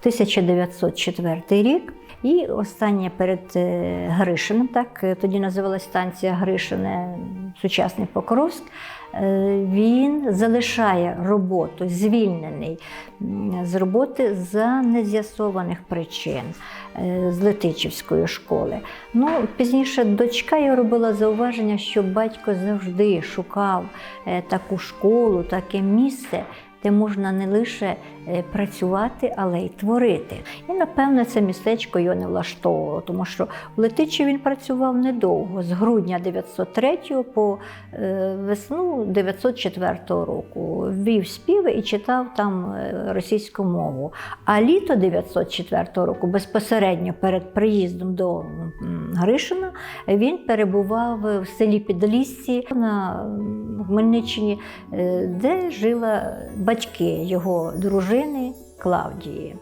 1904 рік. І останнє перед е, Гришиним, так е, тоді називалась станція Гришине, сучасний Покровськ. е, Він залишає роботу, звільнений з роботи за нез'ясованих причин з Летичівської школи. Ну, пізніше дочка його робила зауваження, що батько завжди шукав таку школу, таке місце, де можна не лише е, працювати, але й творити. І напевно це містечко його не влаштовувало, тому що в Летичі він працював недовго, з грудня 903 по е, весну 904 року. Вів співи і читав там е, російську мову. А літо 904 року, безпосередньо перед приїздом до Гришина, він перебував в селі Підлісці на Хмельниччині, де жила батьки його дружини Клавдії.